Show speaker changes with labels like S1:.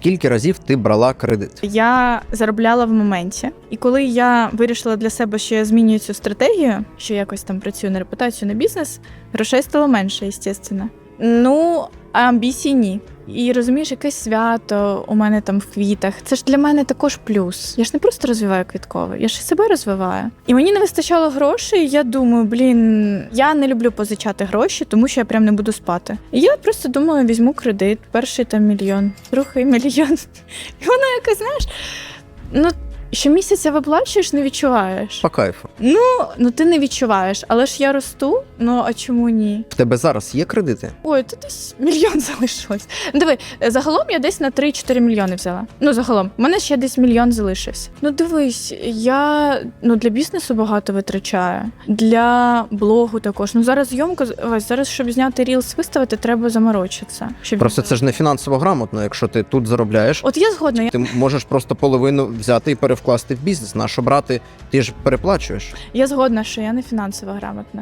S1: Скільки разів ти брала кредит?
S2: Я заробляла в моменті, і коли я вирішила для себе, що я змінюю цю стратегію, що якось там працюю на репутацію на бізнес, грошей стало менше, звісно. Ну, а амбіцій ні. І розумієш, якесь свято у мене там в квітах. Це ж для мене також плюс. Я ж не просто розвиваю квіткове, я ж і себе розвиваю. І мені не вистачало грошей. Я думаю, блін, я не люблю позичати гроші, тому що я прям не буду спати. І я просто думаю, візьму кредит, перший там мільйон, другий мільйон. І вона якось, знаєш, ну. Щомісяця виплачуєш, не відчуваєш.
S1: По кайфу.
S2: Ну, ну ти не відчуваєш, але ж я росту. Ну а чому ні?
S1: В тебе зараз є кредити?
S2: Ой, тут десь мільйон залишилось. Ну, Диви, загалом я десь на 3-4 мільйони взяла. Ну, загалом, у мене ще десь мільйон залишився. Ну, дивись, я ну для бізнесу багато витрачаю, для блогу також. Ну зараз зйомка ось зараз, щоб зняти рілс, виставити, треба заморочитися. Щоб
S1: Просто це ж не фінансово грамотно, якщо ти тут заробляєш.
S2: От я згодна. Я,
S1: Ти можеш просто половину взяти і перевкласти в бізнес. На що брати? Ти ж переплачуєш.
S2: я згодна, що я не фінансово грамотна.